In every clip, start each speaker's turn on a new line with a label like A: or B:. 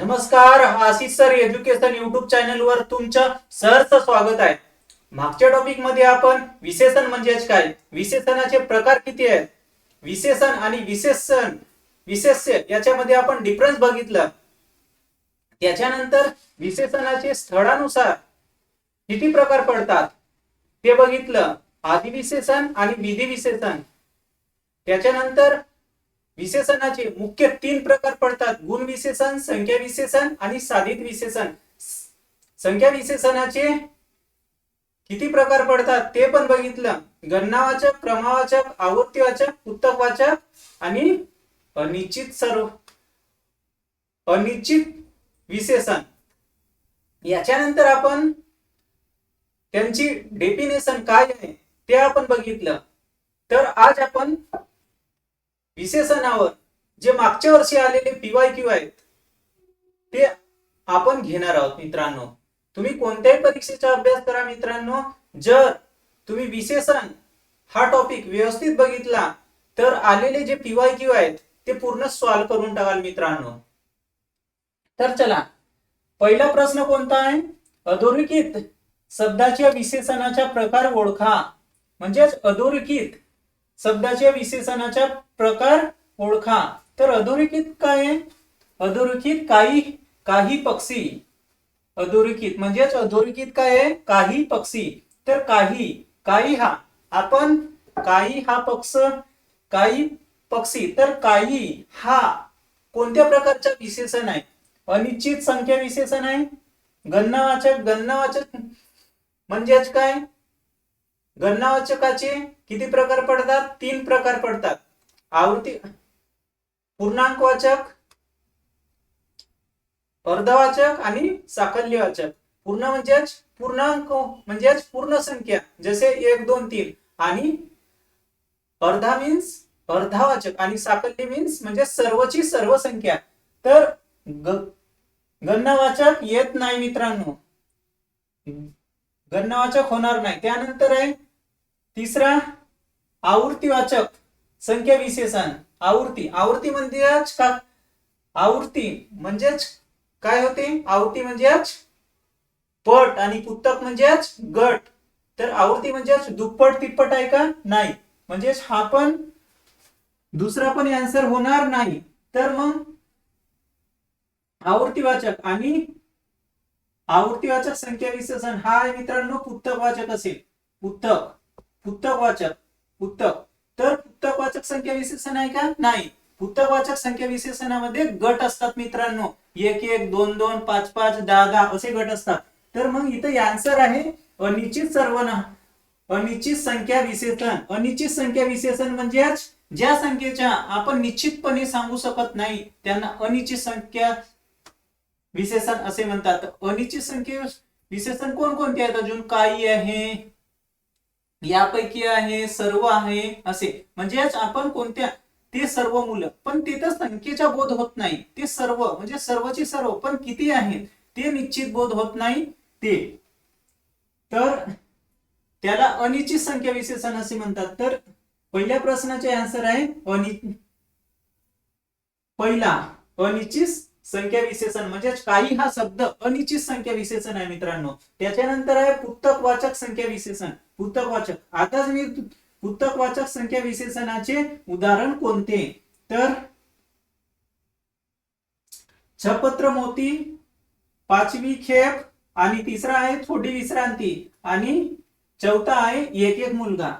A: नमस्कार Ashish sir education YouTube channel वर तुमचं सहर्ष स्वागत आहे. मागच्या टॉपिकमध्ये आपण विशेषण म्हणजेच काय? विशेषणाचे प्रकार किती आहेत? विशेषण आणि विशेषण विशेष्य याच्यामध्ये आपण डिफरन्स बघितलं. त्याच्यानंतर विशेषणाचे स्थळानुसार किती प्रकार पडतात? ते बघितलं. आदिविशेषण आणि विधी विशेषण त्याच्यानंतर विशेषणाचे मुख्य तीन प्रकार पडतात. गुण विशेषण संख्या विशेषण आणि साधित विशेषण. संख्या विशेषणाचे किती प्रकार पडतात? ते पण बघितलं. गणनावाचक क्रमवाचक आवृत्तीवाचक पुस्तकवाचक आणि अनिश्चित सर्व अनिश्चित विशेषण. याच्यानंतर आपण त्यांची डेफिनेशन काय आहे ते आपण बघितलं. तर आज आपण विशेषणावर जे मागच्या वर्षी आलेले पीवाय क्यू आहेत ते आपण घेणार आहोत मित्रांनो. तुम्ही कोणत्याही परीक्षेचा अभ्यास करा मित्रांनो. जर तुम्ही विशेषण हा टॉपिक व्यवस्थित बघितला तर आलेले जे पीवाय क्यू आहेत ते पूर्ण सॉल्व्ह करून टाकाल मित्रांनो. तर चला पहिला प्रश्न कोणता आहे? अधोरेखित शब्दाच्या विशेषणाचा प्रकार ओळखा. म्हणजेच अधोरेखित शब्दाच्या विशेषणाचा प्रकार ओळखा. तर अधोरेखित काय आहे? अधोरेखित काही काही पक्षी. अधोरेखित म्हणजेच अधोरेखित काय आहे? काही पक्षी. तर काही काही हा. आपण काही हा पक्ष काही पक्षी. तर काही हा कोणत्या प्रकारचा विशेषण आहे? अनिश्चित संख्या विशेषण आहे? गणनावाचक गणनावाचक म्हणजेच काय? गणनावाचकाचे किती प्रकार पडतात? तीन प्रकार पडतात. आवृत्ती पूर्णांकवाचक अर्धवाचक आणि साकल्यवाचक. पूर्ण म्हणजेच पूर्णांक म्हणजेच पूर्ण संख्या. जसे एक दोन तीन. आणि अर्धा मीन्स अर्धावाचक आणि साकल्य मीन्स म्हणजे सर्वची सर्व संख्या. तर ग- येत नाही मित्रांनो. गणवाचक होणार नाही. त्यानंतर आहे तिसरा आवृत्तीवाचक संख्या विशेषण आवृत्ती. आवृत्ती म्हणजेच का? आवृत्ती म्हणजेच काय होते? आवृत्ती म्हणजेच पट आणि पुस्तक म्हणजेच गट. तर आवृत्ती म्हणजेच दुप्पट तिप्पट आहे का? नाही. म्हणजेच हा पण दुसरा पण आन्सर होणार नाही. तर मग आवृत्तीवाचक आणि आवृत्तीवाचक संख्या विशेषण. हा मित्रांनो मित्रांनो पुस्तकवाचक असेल. पुस्तक. पुस्तकवाचक पुस्तक. तर पुस्तकवाचक संख्या विशेषण आहे का? नाही. पुस्तकवाचक संख्या विशेषणामध्ये गट असतात मित्रांनो. एक एक दोन दोन पाच पाच दहा दहा असे गट असतात. तर मग इथं आन्सर आहे अनिश्चित सर्वना अनिश्चित संख्या विशेषण. अनिश्चित संख्या विशेषण म्हणजेच ज्या संख्येच्या आपण निश्चितपणे सांगू शकत नाही त्यांना अनिश्चित संख्या विशेषण असे म्हणतात. अनिश्चित संख्या विशेषण कोणकोणते आहेत अजून? काही आहे. यापैकी आहे सर्व आहे असे. म्हणजेच आपण कोणत्या ते सर्व मुलं. पण तिथं संख्येचा बोध होत नाही. ते सर्व म्हणजे सर्वचे सर्व पण किती आहेत? ते निश्चित बोध होत नाही ते. तर त्याला अनिश्चित संख्या विशेषण असे म्हणतात. तर पहिल्या प्रश्नाचे आन्सर आहे अनि पहिला अनिश्चित संख्या विशेषण म्हणजेच काही हा शब्द अनिश्चित संख्या विशेषण आहे मित्रांनो. त्याच्यानंतर आहे पुस्तकवाचक संख्या विशेषण पुस्तकवाचक. आताच मी पुस्तकवाचक संख्या विशेषणाचे उदाहरण कोणते? तर छपत्र मोती पाचवी खेप आणि तिसरा आहे थोडी विश्रांती आणि चौथा आहे एक एक मुलगा.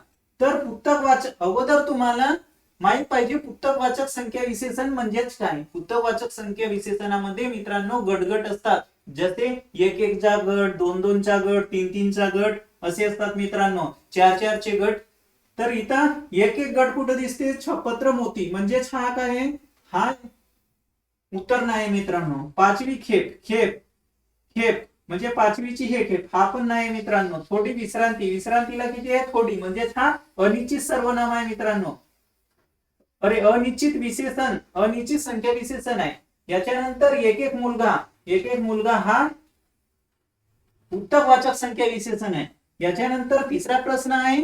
A: तर पुस्तक वाचक अगोदर तुम्हाला माहीत पाहिजे पुस्तकवाचक संख्या विशेषण म्हणजेच काय? पुस्तकवाचक संख्या विशेषणामध्ये मित्रांनो गटगट असतात. जसे एक एकचा गट दोन दोनचा गट तीन तीनचा गट असे असतात मित्रांनो. चार चारचे गट. तर इथं एक एक गट कुठं दिसते? छपत्र मोती म्हणजेच हा काय आहे? हा उत्तर नाही मित्रांनो. पाचवी खेप खेप खेप. म्हणजे पाचवीची हे खेप. हा पण नाही मित्रांनो. थोडी विश्रांती. विश्रांतीला किती आहे? थोडी. म्हणजेच हा अनिश्चित सर्वनाम आहे मित्रांनो. अरे अनिश्चित विशेषण अनिश्चित संख्या विशेषण आहे. याच्यानंतर एक एक मुलगा एक एक मुलगा हा उत्तकवाचक संख्या विशेषण आहे. याच्यानंतर तिसरा प्रश्न आहे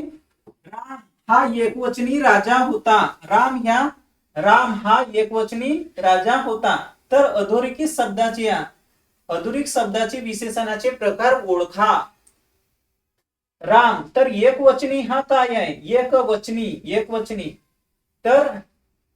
A: राम हा एकवचनी राजा होता. राम ह्या राम हा एकवचनी राजा होता. तर अधोरेखित शब्दाचे या शब्दाचे विशेषणाचे प्रकार ओळखा. राम तर एक वचनी हा काय आहे? एक वचनी एक वचनी तर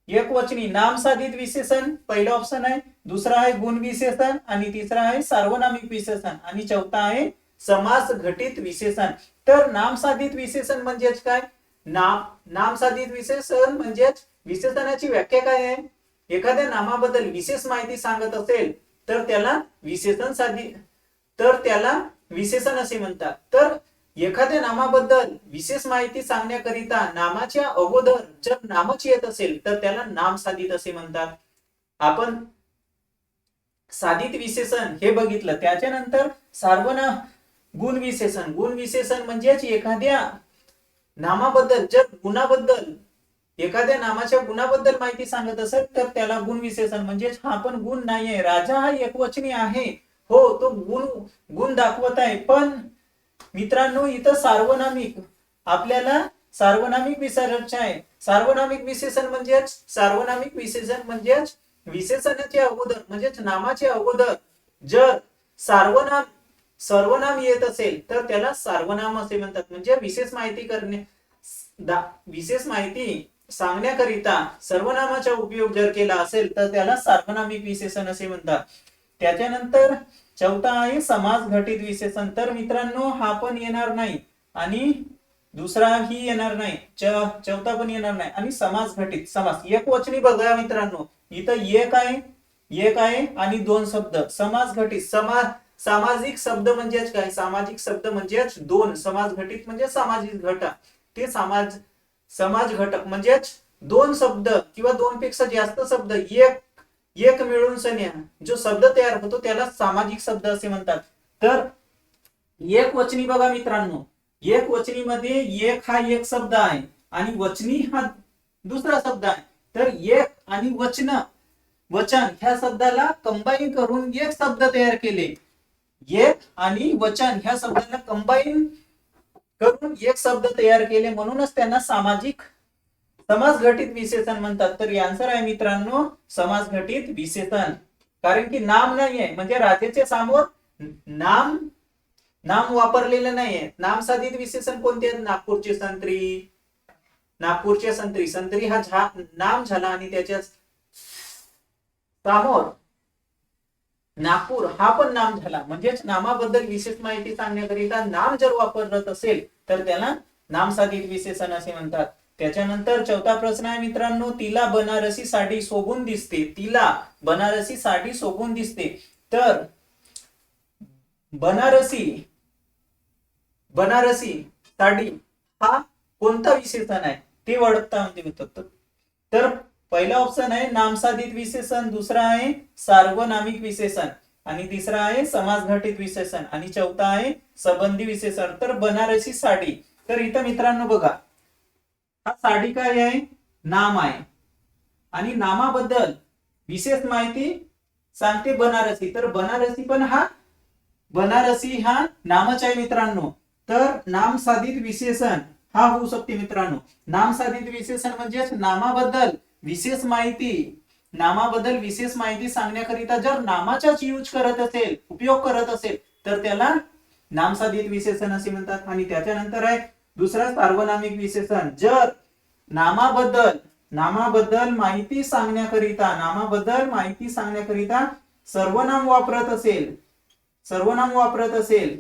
A: एक वचनी नाम साधित विशेषण पहिलं ऑप्शन आहे. दुसरा आहे गुण विशेषण आणि तिसरा आहे सार्वनामिक विशेषण. आणि चौथा आहे समास घटित विशेषण. तर नाम साधित विशेषण म्हणजेच काय? नाम नाम साधित विशेषण म्हणजेच विशेषणाची व्याख्या काय आहे? एखाद्या नामाबद्दल विशेष माहिती सांगत असेल तर त्याला विशेषण साधित तर त्याला विशेषण असे म्हणतात. तर एखाद्या नामाबद्दल विशेष माहिती सांगण्याकरिता नामाच्या अगोदर जर नामच येत असेल तर त्याला नाम साधित असे म्हणतात. आपण साधित विशेषण हे बघितलं. त्याच्यानंतर सार्वनाम गुण विशेषण. गुण विशेषण म्हणजेच एखाद्या नामाबद्दल जर गुणाबद्दल एखाद्या नामाच्या गुणाबद्दल माहिती सांगत असेल तर त्याला गुण विशेषण म्हणजेच हा पण गुण नाहीये. राजा हा एकवचनी आहे. हो तो गुण गुण दाखवत आहे. पण मित्रांनो इथं सार्वनामिक. आपल्याला सार्वनामिक विसर्जन आहे. सार्वनामिक विशेषण म्हणजेच सार्वनामिक विशेषण म्हणजेच विशेषणाचे अगोदर म्हणजेच नामाचे अगोदर जर सार्वनाम सर्वनाम येत असेल तर त्याला सार्वनाम असे म्हणतात. म्हणजे विशेष माहिती करणे. दा- विशेष माहिती सांगण्याकरिता सर्वनामाचा उपयोग जर केला असेल तर त्याला सार्वनामिक विशेषण असे म्हणतात. त्याच्यानंतर चौथा आहे समाज घटित विशेषण. तर मित्रांनो हा पण येणार नाही. आणि दुसरा ही येणार नाही. च- चौथा पण येणार नाही. आणि समाज घटित समास एक वचनी बघा मित्रांनो. इथं एक आहे एक आहे आणि दोन शब्द. समाज घटित समाज सामाजिक शब्द म्हणजेच काय? सामाजिक शब्द म्हणजेच दोन. समाज घटित म्हणजे सामाजिक घटक. ते समाज समाज घटक म्हणजेच दोन शब्द किंवा दोन पेक्षा जास्त शब्द. एक एक मिळून सन्या जो शब्द तयार होतो त्याला सामाजिक शब्द असे म्हणतात. तर एक वचनी बघा मित्रांनो एक वचनी मध्ये एक हा एक शब्द आहे आणि वचनी हा दुसरा शब्द आहे. तर एक आणि वचन वचन ह्या शब्दाला कंबाईन करून एक शब्द तयार केले. एक आणि वचन ह्या शब्दाला कंबाईन करून एक शब्द तयार केले म्हणूनच त्यांना सामाजिक समास घटित विशेषण म्हणतात. तर आन्सर आहे मित्रांनो समास घटित विशेषण. कारण की नाम नाहीये. म्हणजे राजेच्या समोर नाम नाम वापरलेलं नाहीये. नाम साधित विशेषण कोणते आहेत? नागपूरचे संत्री. नागपूरचे संत्री. संत्री हा झा नाम झाला आणि त्याच्यासमोर नागपूर हा पण नाम झाला. म्हणजेच नामाबद्दल विशेष माहिती सांगण्याकरिता नाम जर वापरत असेल तर त्याला नाम साधित विशेषण असे म्हणतात. त्याच्यानंतर चौथा प्रश्न आहे मित्रांनो तिला बनारसी साडी शोभून दिसते. तिला बनारसी साडी शोभून दिसते. तर बनारसी बनारसी साडी हा कोणता विशेषण आहे? ते ओळखता म्हणते तर पहिला ऑप्शन आहे नामसाधित विशेषण दुसरा आहे सार्वनामिक विशेषण आणि तिसरा आहे समाज घटित विशेषण आणि चौथा आहे संबंधी विशेषण. तर बनारसी साडी. तर इथं मित्रांनो बघा हा साडी काय आहे? नाम आहे. आणि नामाबद्दल विशेष माहिती सांगते बनारसी. तर बनारसी पण हा बनारसी हा नामच आहे मित्रांनो. तर नाम साधित विशेषण हा होऊ शकते मित्रांनो. नाम साधित विशेषण म्हणजेच नामाबद्दल विशेष माहिती. नामाबद्दल विशेष माहिती सांगण्याकरिता जर नामाचाच यूज करत असेल उपयोग करत असेल तर त्याला नामसाधित विशेषण असे म्हणतात. आणि त्याच्यानंतर आहे दुसरा सार्वनामिक विशेषण जर नामाबद्दल नामाबद्दल माहिती सांगण्याकरिता नामाबद्दल माहिती सांगण्याकरिता सर्वनाम वापरत असेल सर्वनाम वापरत असेल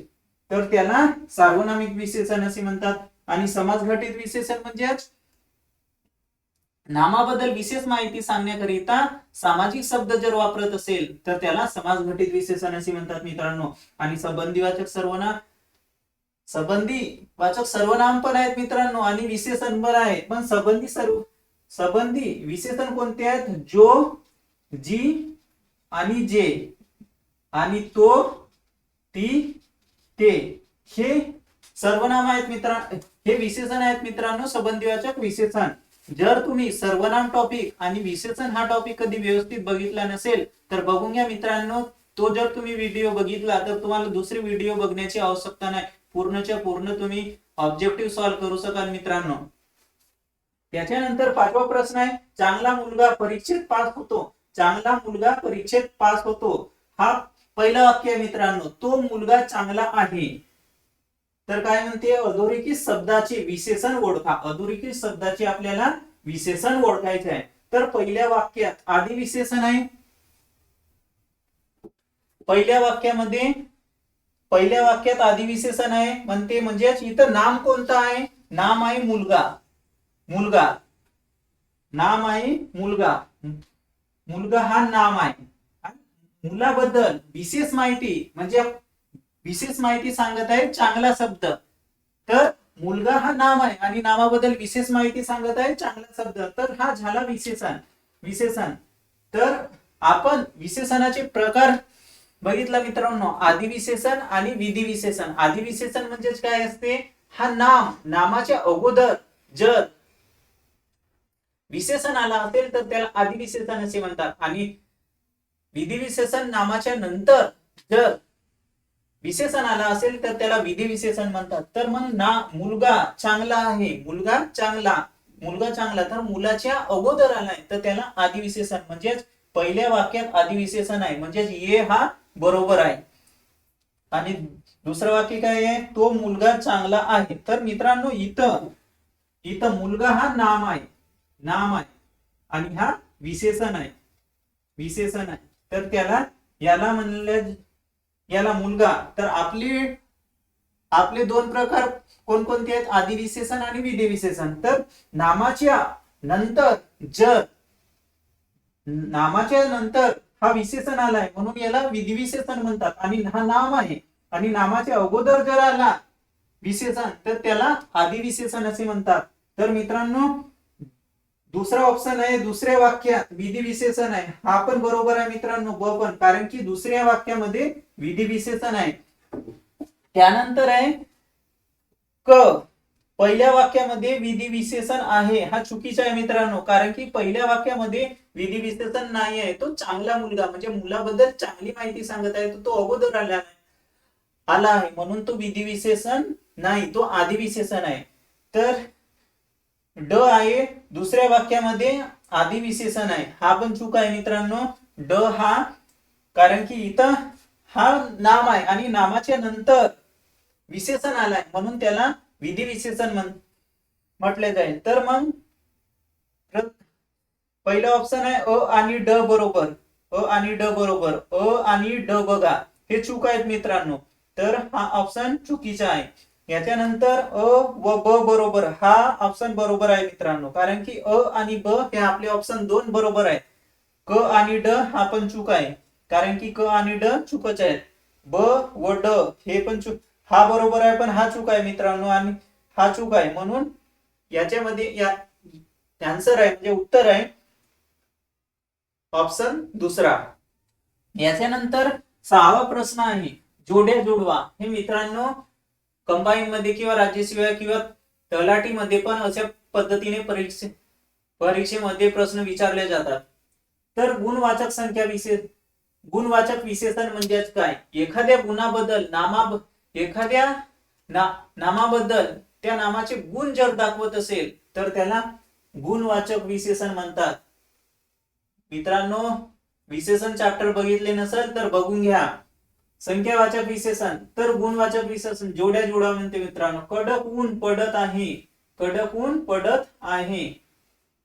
A: तर त्याला सार्वनामिक विशेषण असे म्हणतात. आणि समाज घटित विशेषण म्हणजेच नामाबद्दल विशेष माहिती सांगण्याकरिता सामाजिक शब्द जर वापरत असेल तर त्याला समाज घटित विशेषण असे म्हणतात मित्रांनो. आणि संबंधीवाचक सर्वनाम संबंधी वाचक सर्वनाम पण आहेत मित्रांनो आणि विशेषण पण आहेत. पण संबंधी सर्व संबंधी विशेषण कोणते आहेत? जो जी आणि जे. आणि तो ती ते. हे सर्वनाम आहेत मित्रांनो हे विशेषण आहेत मित्रांनो संबंधीवाचक विशेषण. जर तुम्ही सर्वनाम टॉपिक आणि विशेषण हा टॉपिक कधी व्यवस्थित बघितला नसेल तर बघून घ्या मित्रांनो. तो जर तुम्ही व्हिडिओ बघितला तर तुम्हाला दुसरी व्हिडिओ बघण्याची आवश्यकता नाही. पूर्णच्या पूर्ण तुम्ही ऑब्जेक्टिव्ह सॉल्व्ह करू शकाल मित्रांनो. त्याच्यानंतर पाचवा प्रश्न आहे चांगला मुलगा परीक्षेत पास होतो. चांगला मुलगा परीक्षेत पास होतो. हा पहिला वाक्य आहे मित्रांनो तो मुलगा चांगला आहे. तर काय म्हणते अधोरेखित शब्दाचे विशेषण ओळखा. अधोरेखित शब्दाचे आपल्याला विशेषण ओळखायचे आहे. तर पहिल्या वाक्यात आधी विशेषण आहे. पहिल्या वाक्यामध्ये पहिल्या वाक्यात आधी विशेषण आहे. म्हणते म्हणजेच इथं नाम कोणतं आहे? नाम आहे मुलगा. मुलगा. नाम आहे मुलगा. मुलगा हा नाम आहे. मुलाबद्दल विशेष माहिती म्हणजे विशेष माहिती सांगत आहे चांगला शब्द. तर मुलगा हा नाम आहे आणि नामाबद्दल विशेष माहिती सांगत आहे चांगला शब्द. तर हा झाला विशेषण. विशेषण. तर आपण विशेषणाचे प्रकार बघितला मित्रांनो आदिविशेषण आणि विधी विशेषण आदिविशेषण म्हणजेच काय असते? हा नाम नामाच्या अगोदर जर विशेषण आला असेल तर त्याला आदिविशेषण असे म्हणतात. आणि विधी विशेषण नामाच्या नंतर जर विशेषण आला असेल तर त्याला विधी विशेषण म्हणतात. तर मग ना मुलगा चांगला आहे. मुलगा चांगला. मुलगा चांगला. तर मुलाच्या अगोदर आलाय. तर त्याला आदिविशेषण म्हणजेच पहिल्या वाक्यात आदिविशेषण आहे. म्हणजेच ये हा बरोबर आहे. आणि दुसरं वाक्य काय आहे? तो मुलगा चांगला आहे. तर मित्रांनो इथं इथं मुलगा हा नाम आहे. नाम आहे. आणि हा विशेषण आहे. विशेषण आहे. तर त्याला याला म्हणलं याला मुलगा. तर आपली आपले दोन प्रकार कोणकोणते आहेत? आदि विशेषण आणि विधी विशेषण. तर नामाच्या नंतर जर नामाच्या नंतर हा विशेषण आलाय. म्हणून याला विधी विशेषण म्हणतात. आणि हा नाम आहे. आणि नामाच्या अगोदर जर आला विशेषण तर त्याला आधी विशेषण असे म्हणतात. तर मित्रांनो दुसरा ऑप्शन आहे दुसऱ्या वाक्यात विधी विशेषण आहे. हा पण बरोबर आहे मित्रांनो ब पण. कारण की दुसऱ्या वाक्यामध्ये विधी विशेषण आहे. त्यानंतर आहे क. पहिल्या वाक्यामध्ये विधी विशेषण आहे. हा चुकीचा आहे मित्रांनो. कारण की पहिल्या वाक्यामध्ये विधी विशेषण नाही आहे. तो चांगला मुलगा म्हणजे मुलाबद्दल चांगली माहिती सांगत आहे तो तो अगोदर आला आला आहे. म्हणून तो विधी विशेषण नाही तो आधी विशेषण आहे. तर ड आहे दुसऱ्या वाक्यामध्ये आधी विशेषण आहे. हा पण चूक आहे मित्रांनो. ड हा कारण की इथं हा नाम आहे आणि नामाच्या नंतर विशेषण आलाय. म्हणून त्याला विधी विशेषण म्हण म्हटले जाईल. तर मग पहिलं ऑप्शन आहे अ आणि ड बरोबर. अ आणि ड बरोबर. अ आणि ड बघा. हे चूक आहेत मित्रांनो. तर हा ऑप्शन चुकीचा आहे. याच्यानंतर अ व ब बरोबर. हा ऑप्शन बरोबर आहे मित्रांनो. कारण की अ आणि ब हे आपले ऑप्शन दोन बरोबर आहेत. क आणि ड हा पण चूक आहे. कारण की क आणि ड चुकच आहेत. ब व ड हे पण चूक हा बरोबर आहे पण हा चूक आहे मित्रांनो. आणि हा चूक आहे. म्हणून याच्यामध्ये या आन्सर आहे म्हणजे उत्तर आहे. ऑप्शन दुसरा. याच्यानंतर सहावा प्रश्न आहे जोड्या जोडवा. हे मित्रांनो कंबाईन मध्ये किंवा राज्यशिवाय किंवा तलाटीमध्ये पण अशा पद्धतीने परीक्षे परीक्षेमध्ये प्रश्न विचारले जातात. तर गुणवाचक संख्या विशेष गुणवाचक विशेषण म्हणजेच काय? एखाद्या गुणाबद्दल नामा एखाद्या ना नामाबद्दल त्या नामाचे गुण जर दाखवत असेल तर त्याला गुणवाचक विशेषण म्हणतात. मित्रांनो विशेषण चॅप्टर बघितले नसेल तर बघून घ्या. संख्यावाचक विशेषण तर गुणवाचक विशेषण जोड्या जोडा म्हणते मित्रांनो. कडक ऊन पडत आहे. कडक ऊन पडत आहे.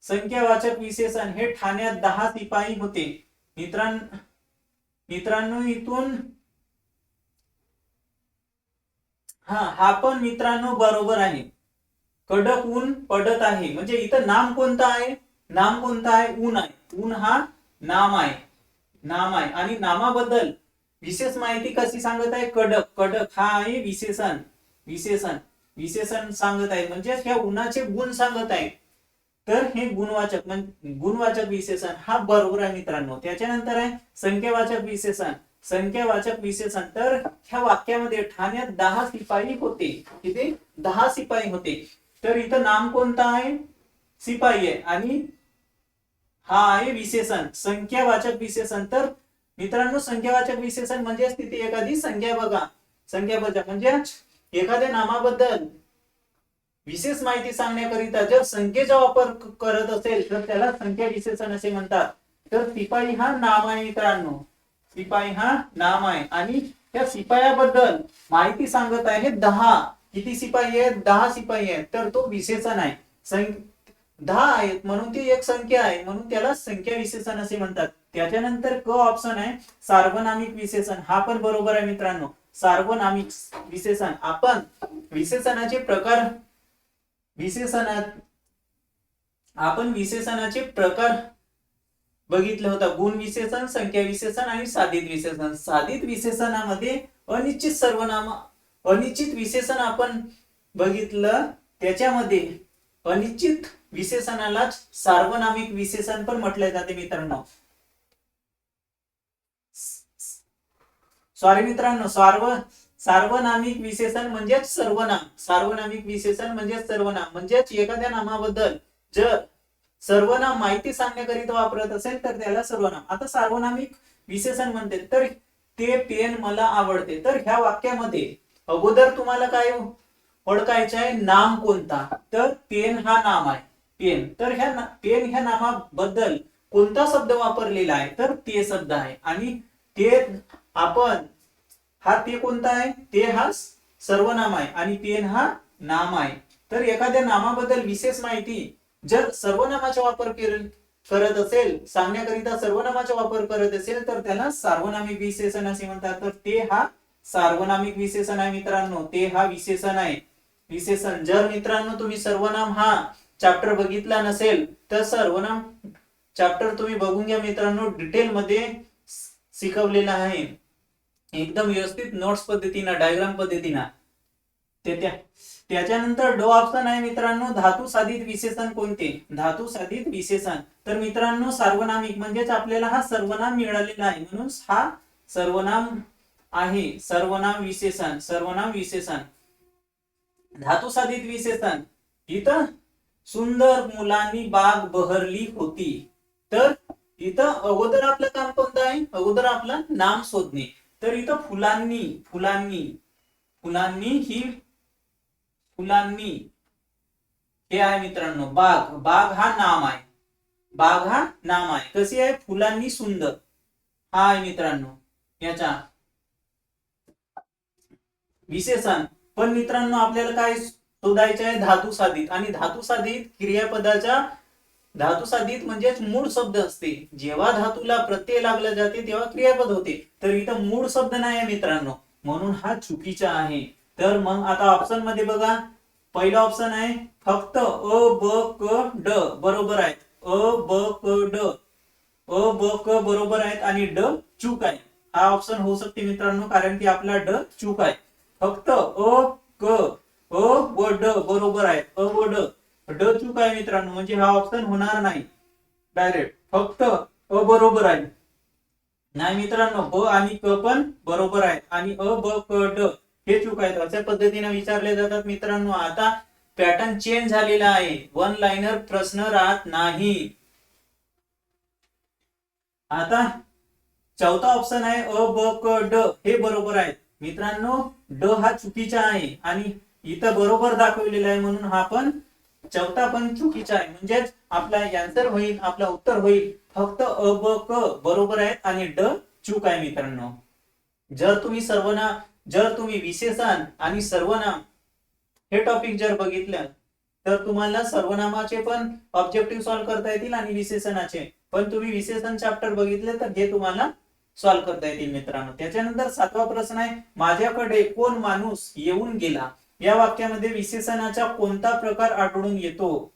A: संख्यावाचक विशेषण हे ठाण्यात दहा सिपाही होते. मित्रां मित्रांनो इथून हा हा पण मित्रांनो बरोबर आहे. कडक ऊन पडत आहे. म्हणजे इथं नाम कोणतं आहे? नाम कोणतं आहे? ऊन आहे. ऊन हा नाम आहे. नाम आहे. आणि नामाबद्दल विशेष माहिती कशी सांगत आहे? कडक. कडक हा आहे विशेषण. विशेषण. विशेषण सांगत आहे. म्हणजे ह्या उन्हाचे गुण सांगत आहे. तर हे गुणवाचक म्हणजे गुणवाचक विशेषण हा बरोबर आहे मित्रांनो. त्याच्यानंतर आहे संख्यावाचक विशेषण. संख्यावाचक विशेषण. तर ह्या वाक्यामध्ये ठाण्यात दहा शिपाई होते. किती दहा शिपाई होते. तर इथं नाम कोणतं आहे? शिपाई आहे. आणि हा आहे विशेषण. संख्यावाचक विशेषण. तर मित्रांनो संख्यावाचक विशेषण म्हणजे तिथे एखादी. संख्या बघा. संख्याबद्दल म्हणजे एखाद्या नामाबद्दल विशेष माहिती सांगण्याकरिता जर संख्येचा वापर करत असेल तर त्याला संख्या विशेषण असे म्हणतात. तर सिपाई हा नाम आहे मित्रांनो. सिपाई हा नाम आहे. आणि त्या सिपायाबद्दल माहिती सांगत आहे दहा. किती सिपाई आहेत? दहा सिपाई आहेत. तर तो विशेषण आहे. सं- दहा आहेत म्हणून ती एक संख्या आहे म्हणून त्याला संख्या विशेषण असे म्हणतात. त्याच्यानंतर क ऑप्शन आहे सार्वनामिक विशेषण. हा पण बरोबर आहे मित्रांनो. सार्वनामिक विशेषण. आपण विशेषणाचे प्रकार विशेषणात आपण विशेषणाचे प्रकार बघितलं होतं. गुण विशेषण संख्या विशेषण आणि साधित विशेषण. साधित विशेषणामध्ये अनिश्चित सर्वनाम अनिश्चित विशेषण आपण बघितलं. त्याच्यामध्ये अनिश्चित विशेषणालाच सार्वनामिक विशेषण पण म्हटले जाते मित्रांनो. सॉरी मित्रांनो सार्व सार्वनामिक विशेषण म्हणजेच सर्वनाम. सार्वनामिक विशेषण म्हणजेच सर्वनाम. म्हणजेच एखाद्या नामाबद्दल जर सर्वनाम माहिती सांगण्याकरिता वापरत असेल तर त्याला सर्वनाम. आता सार्वनामिक विशेषण म्हणते तर ते पेन मला आवडते. तर ह्या वाक्यामध्ये अगोदर तुम्हाला काय हो- ओळखायचं आहे? नाम कोणता? तर पेन हा नाम आहे. पेन. तर ह्या पेन ह्या नामाबद्दल कोणता शब्द वापरलेला आहे? तर ते शब्द आहे. आणि ते आपण हा ते कोणता आहे? ते हा सर्वनाम आहे. आणि पेन हा नाम आहे. तर एखाद्या नामाबद्दल विशेष माहिती जर सर्वनामाचा वापर करत असेल सांगण्याकरिता सर्वनामाचा वापर करत असेल तर त्याला सार्वनामिक विशेषण असे म्हणतात. तर ते हा सार्वनामिक विशेषण आहे मित्रांनो. ते हा विशेषण आहे. विशेषण. जर मित्रांनो तुम्ही सर्वनाम हा चॅप्टर बघितला नसेल तर सर्वनाम हो चॅप्टर तुम्ही बघून घ्या मित्रांनो डिटेल मध्ये शिकवलेला आहे. एकदम व्यवस्थित नोट्स पद्धतीनं डायग्राम पद्धतीनं. त्याच्यानंतर डो ऑप्शन आहे मित्रांनो धातू साधित विशेषण कोणते? धातू साधित विशेषण. तर मित्रांनो सार्वनामिक म्हणजेच आपल्याला हा सर्वनाम मिळालेला आहे. म्हणून हा सर्वनाम आहे. सर्वनाम विशेषण सर्वनाम विशेषण. धातू साधित विशेषण. इथं सुंदर मुलांनी बाग बहरली होती. तर इथं अगोदर आपलं काम कोणतं आहे? अगोदर आपलं नाम शोधणे. तर इथं फुलांनी फुलांनी फुलांनी ही फुलांनी हे आहे मित्रांनो बाग. बाग हा नाम आहे. बाग हा नाम आहे. कशी आहे? फुलांनी सुंदर. हा आहे मित्रांनो याचा विशेषण. पण मित्रांनो आपल्याला काय शोधायचं आहे धातू साधित. आणि धातू साधित क्रियापदाच्या धातू साधित म्हणजेच मूळ शब्द असते. जेव्हा धातूला प्रत्यय लागला जाते तेव्हा क्रियापद होते. तर इथं मूळ शब्द नाही आहे मित्रांनो. म्हणून हा चुकीचा आहे. तर मग आता ऑप्शनमध्ये बघा. पहिला ऑप्शन आहे फक्त अ ब क ड बरोबर आहेत. अ ब क ड. अ ब क बरोबर आहेत आणि ड चूक आहे. हा ऑप्शन होऊ शकते मित्रांनो कारण की आपला ड चूक आहे. फक्त अ क. अ व ड बरोबर आहे. अ व ड. ड चूक आहे मित्रांनो म्हणजे हा ऑप्शन होणार नाही. डायरेक्ट फक्त अ बरोबर आहे. नाही मित्रांनो ब आणि क पण बरोबर आहेत आणि अ ब क ड हे चूक आहेत. अशा पद्धतीने विचारले जातात मित्रांनो. आता पॅटर्न चेंज झालेला आहे. वन लाईनर प्रश्न राहत नाही. आता चौथा ऑप्शन आहे अ ब क ड. हे बरोबर आहेत मित्रांनो ड हा चुकीचा आहे. आणि इथं बरोबर दाखवलेलं आहे म्हणून हा पण चौथा पण चुकीचा आहे. म्हणजेच आपला आन्सर होईल आपला उत्तर होईल. फक्त अ ब क बरोबर आहेत आणि ड चूक आहे मित्रांनो. जर तुम्ही सर्वनाम जर तुम्ही विशेषण आणि सर्वनाम हे टॉपिक जर बघितलं तर तुम्हाला सर्वनामाचे पण ऑब्जेक्टिव्ह सॉल्व्ह करता येतील आणि विशेषणाचे. पण तुम्ही विशेषण चॅप्टर बघितले तर हे तुम्हाला सॉल्व्ह करता येतील मित्रांनो. त्याच्यानंतर सातवा प्रश्न आहे माझ्याकडे कोण माणूस येऊन गेला? या वाक्यामध्ये विशेषणाचा कोणता प्रकार आढळून येतो?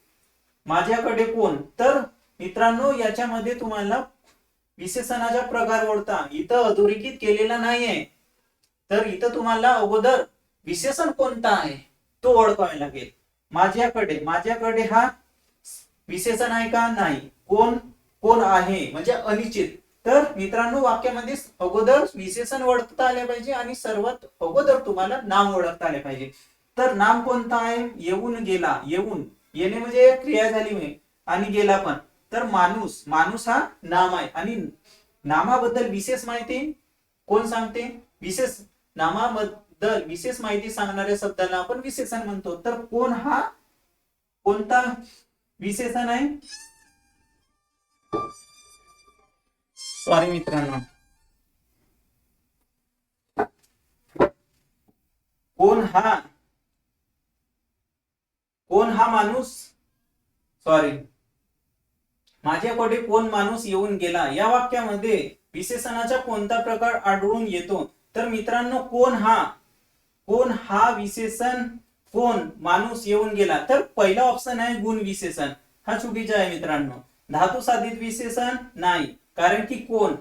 A: माझ्याकडे कोण? तर मित्रांनो याच्यामध्ये तुम्हाला विशेषणाचा प्रकार ओळता इथं अधोरेखित केलेला नाहीये. तर इथं तुम्हाला अगोदर विशेषण कोणता आहे तो ओळखावा लागेल. माझ्याकडे माझ्याकडे हा विशेषण आहे का? नाही. कोण? कोण आहे? म्हणजे अनिश्चित. तर मित्रांनो वाक्यामध्ये अगोदर विशेषण ओळखता आले पाहिजे आणि सर्वात अगोदर तुम्हाला नाम ओळखता आले पाहिजे. तर नाम कोणता आहे? येऊन गेला. येऊन. येणे म्हणजे क्रिया झाली आणि गेला पण. तर माणूस. माणूस हा नाम आहे. आणि नामाबद्दल विशेष माहिती कोण सांगते? विशेष नामाबद्दल विशेष माहिती सांगणाऱ्या शब्दाला आपण विशेषण म्हणतो. तर कोण हा? कोणता विशेषण आहे? सॉरी मित्रांनो. कोण हा? कोण हा माणूस? सॉरी माझ्याकडे कोण माणूस येऊन गेला? या वाक्यामध्ये विशेषणाचा कोणता प्रकार आढळून येतो? तर मित्रांनो कोण हा? कोण हा विशेषण? कोण माणूस येऊन गेला? तर पहिला ऑप्शन आहे गुण विशेषण. हा चुकीचा आहे मित्रांनो. धातू साधित विशेषण नाही. कारण की कोण?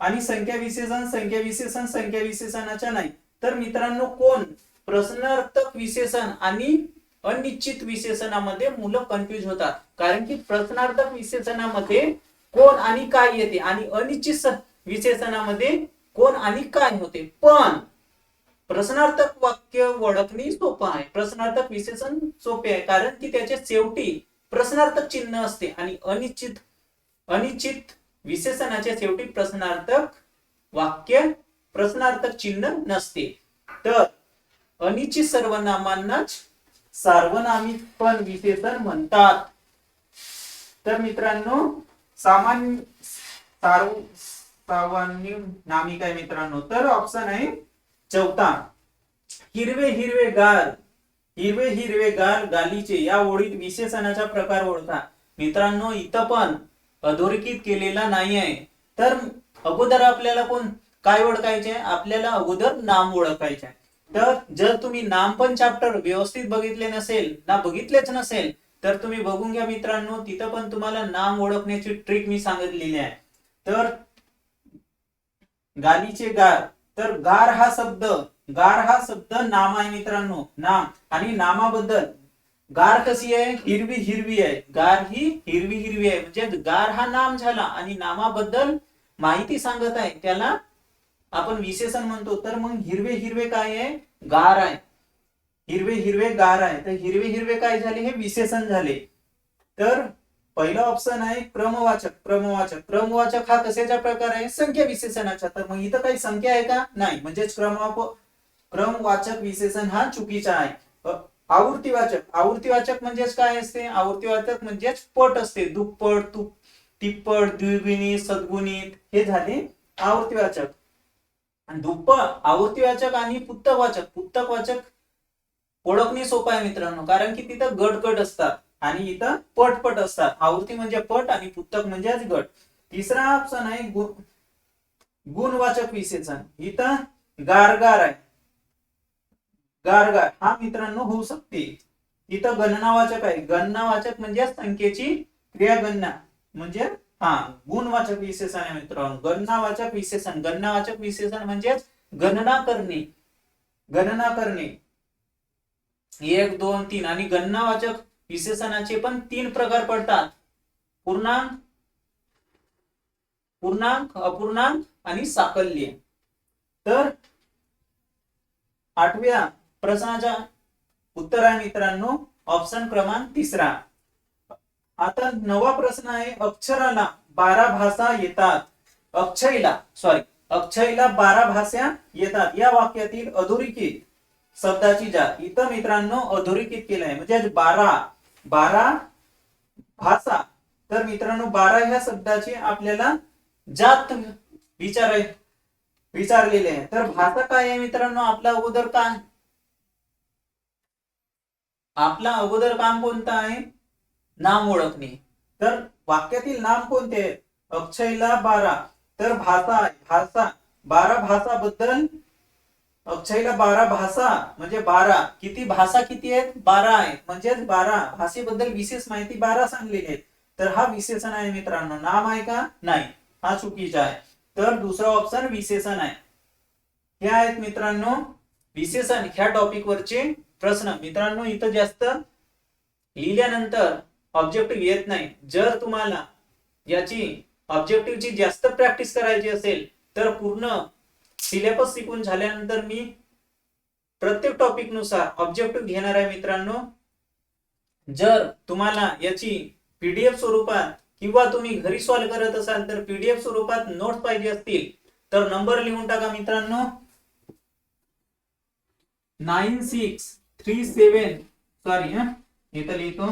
A: आणि संख्या विशेषण संख्या विशेषण संख्या विशेषणाच्या नाही. तर मित्रांनो कोण? प्रश्नार्थक विशेषण आणि अनिश्चित विशेषणामध्ये मुलं कन्फ्युज होतात. कारण की प्रश्नार्थक विशेषणामध्ये कोण आणि काय येते आणि अनिश्चित विशेषणामध्ये कोण आणि काय होते. पण प्रश्नार्थक वाक्य ओळखणे सोपं आहे. प्रश्नार्थक विशेषण सोपे आहे. कारण की त्याच्या शेवटी प्रश्नार्थक चिन्ह असते आणि अनिश्चित अनिश्चित विशेषणाच्या शेवटी प्रश्नार्थक वाक्य प्रश्नार्थक चिन्ह नसते. तर अनिश्चित सर्वनामांनाच सार्वनामिक पण विशेषण म्हणतात. तर मित्रांनो सामान्य सार्व नामिक आहे मित्रांनो? तर ऑप्शन आहे चौथा. हिरवे हिरवे गार हिरवे हिरवे गार गालीचे या ओळीत विशेषणाचा प्रकार ओळखा. मित्रांनो इथं पण अधोरेखित केलेला नाही आहे. तर अगोदर आपल्याला कोण? काय ओळखायचे? आहे? आपल्याला अगोदर नाम ओळखायचे आहे. तर जर तुम्ही नाम पण चॅप्टर व्यवस्थित बघितले नसेल ना बघितलेच नसेल तर तुम्ही बघून घ्या मित्रांनो तिथं पण तुम्हाला नाम ओळखण्याची ट्रिक मी सांगितलेली आहे. तर गालीचे गार. तर गार हा शब्द गार हा शब्द नाम आहे मित्रांनो. नाम आणि नामाबद्दल गार कशी आहे? हिरवी हिरवी आहे. गार ही हिरवी हिरवी आहे. म्हणजे गार हा नाम झाला आणि नामाबद्दल माहिती सांगत आहे. त्याला आपण विशेषण म्हणतो. तर मग हिरवे हिरवे काय आहे? गार आहे. हिरवे हिरवे गार आहे. तर हिरवे हिरवे काय झाले? हे विशेषण झाले. तर पहिला ऑप्शन आहे क्रमवाचक. क्रमवाचक. क्रमवाचक हा कशाचा प्रकार आहे? संख्या विशेषणाचा. तर मग इथं काही संख्या आहे का? नाही. म्हणजेच क्रमवाप क्रमवाचक विशेषण हा चुकीचा आहे. आवृत्तीवाचक. आवृत्तीवाचक म्हणजेच काय असते? आवृत्तीवाचक म्हणजेच पट असते. दुप्पट तुप तिप्पट द्विगुणी सद्गुणित हे झाले आवृत्तीवाचक. दुप्प आवृत्तीवाचक आणि पुस्तकवाचक. पुस्तकवाचक ओळखणे सोपं आहे मित्रांनो कारण की तिथं गट गट असतात आणि इथं पट पट असतात. आवृत्ती म्हणजे पट आणि पुस्तक म्हणजेच गट. तिसरा ऑप्शन आहे गुण गुणवाचक विशेषण. इथं गारगार आहे. गारगार हा मित्रांनो होऊ शकते. इथं गणनावाचक आहे. गणनावाचक म्हणजे संख्येची क्रियागणना. म्हणजे हा गुणवाचक विशेषण आहे मित्रांनो. गणनावाचक विशेषण. गणनावाचक विशेषण म्हणजेच गणना करणे. गणना करणे. एक दोन तीन. आणि गणनावाचक विशेषणाचे पण तीन प्रकार पडतात. पूर्णांक पूर्णांक अपूर्णांक आणि साकल्य. तर आठव्या प्रश्नाच्या उत्तर आहे मित्रांनो ऑप्शन क्रमांक तिसरा. आता नवा प्रश्न आहे अक्षराला बारा भाषा येतात. अक्षयला सॉरी अक्षयला बारा भाषा येतात. या वाक्यातील अधोरेखित शब्दाची जात इथं मित्रांनो अधोरेखित केलं आहे म्हणजे बारा बारा भाषा. तर मित्रांनो बारा ह्या शब्दाची आपल्याला जात विचार विचारलेले आहे. तर भाषा काय आहे मित्रांनो? आपला अगोदर काय? आपला अगोदर काम कोणतं आहे? नाम ओळखणे. तर वाक्यातील नाम कोणते? अक्षयला बारा. तर भाषा भाषा. बारा भाषा बद्दल अक्षयला बारा भाषा म्हणजे बारा. किती भाषा किती आहेत? बारा आहेत. म्हणजेच बारा. भाषेबद्दल विशेष माहिती बारा सांगलेली आहे. तर हा विशेषण आहे मित्रांनो. नाम आहे का? नाही. हा चुकीचा आहे. तर दुसरा ऑप्शन विशेषण आहे. हे आहेत मित्रांनो विशेषण. ह्या टॉपिक वरचे प्रश्न. मित्रांनो इथं जास्त लिहिल्यानंतर ऑब्जेक्टिव्ह येत नाही. जर तुम्हाला याची ऑब्जेक्टिव्हची जास्त प्रॅक्टिस करायची असेल तर पूर्ण सिलेबस शिकून झाल्यानंतर मी प्रत्येक टॉपिकनुसार ऑब्जेक्टिव्ह घेणार आहे मित्रांनो. जर तुम्हाला याची पीडीएफ स्वरूपात किंवा तुम्ही घरी सॉल्व्ह करत असाल तर पीडीएफ स्वरूपात नोट्स पाहिजे असतील तर नंबर लिहून टाका मित्रांनो. Nine six three seven sorry हा इथं लिहितो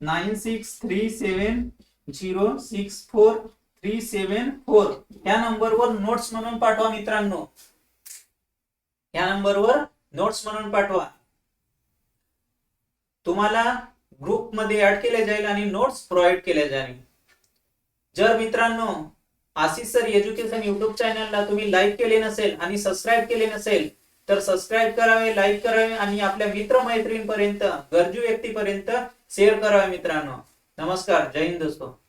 A: nine six three seven zero six four three seven four या नंबरवर नोट्स म्हणून पाठवा मित्रांनो। या नंबरवर नोट्स म्हणून पाठवा। तुम्हाला ग्रुपमध्ये ऍड केले जाईल आणि नोट्स प्रोव्हाइड केले जाईल। जर मित्रांनो आशिष सर एज्युकेशन युट्यूब चॅनलला तुम्ही लाईक केले नसेल आणि सबस्क्राईब केले नसेल तर सबस्क्राईब करावे लाईक करावे आणि आपल्या मित्रमैत्रिणींपर्यंत गरजू व्यक्तीपर्यंत शेअर करावे मित्रांनो. नमस्कार जय हिंद दोस्तो.